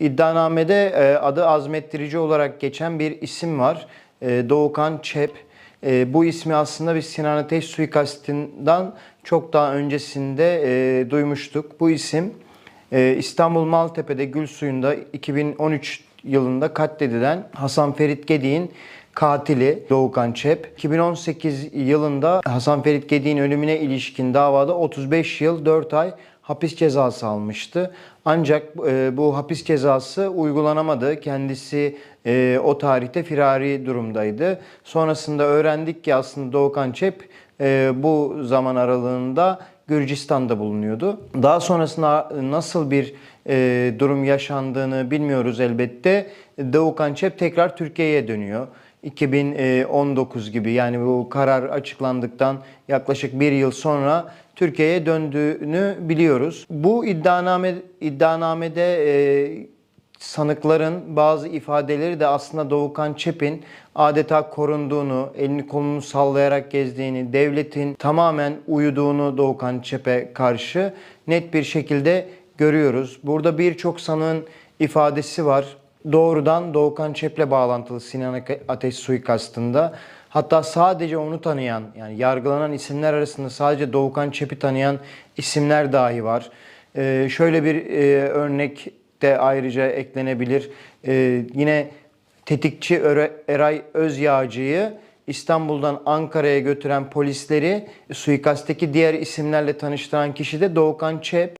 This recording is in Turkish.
İddianamede e, adı azmettirici olarak geçen bir isim var. E, Doğukan Çep. E, Bu ismi aslında biz Sinan Ateş suikastından çok daha öncesinde duymuştuk. Bu isim İstanbul Maltepe'de Gül Suyu'nda 2013 yılında katledilen Hasan Ferit Gedik'in katili Doğukan Çep. 2018 yılında Hasan Ferit Gedik'in ölümüne ilişkin davada 35 yıl 4 ay hapis cezası almıştı. Ancak e, bu hapis cezası uygulanamadı. Kendisi e, o tarihte firari durumdaydı. Sonrasında öğrendik ki aslında Doğukan Çep e, bu zaman aralığında Gürcistan'da bulunuyordu. Daha sonrasında nasıl bir e, durum yaşandığını bilmiyoruz elbette. Doğukan Çep tekrar Türkiye'ye dönüyor. 2019 gibi yani bu karar açıklandıktan yaklaşık bir yıl sonra Türkiye'ye döndüğünü biliyoruz. Bu iddianame, iddianamede e, sanıkların bazı ifadeleri de aslında Doğukan Çep'in adeta korunduğunu, elini kolunu sallayarak gezdiğini, devletin tamamen uyuduğunu Doğukan Çep'e karşı net bir şekilde görüyoruz. Burada birçok sanığın ifadesi var. Doğrudan Doğukan Çep'le bağlantılı Sinan Ateş suikastında. Hatta sadece onu tanıyan yani yargılanan isimler arasında sadece Doğukan Çep'i tanıyan isimler dahi var. Ee, şöyle bir e, örnek de ayrıca eklenebilir. Ee, yine tetikçi Eray Özyağcı'yı İstanbul'dan Ankara'ya götüren polisleri suikastteki diğer isimlerle tanıştıran kişi de Doğukan Çep.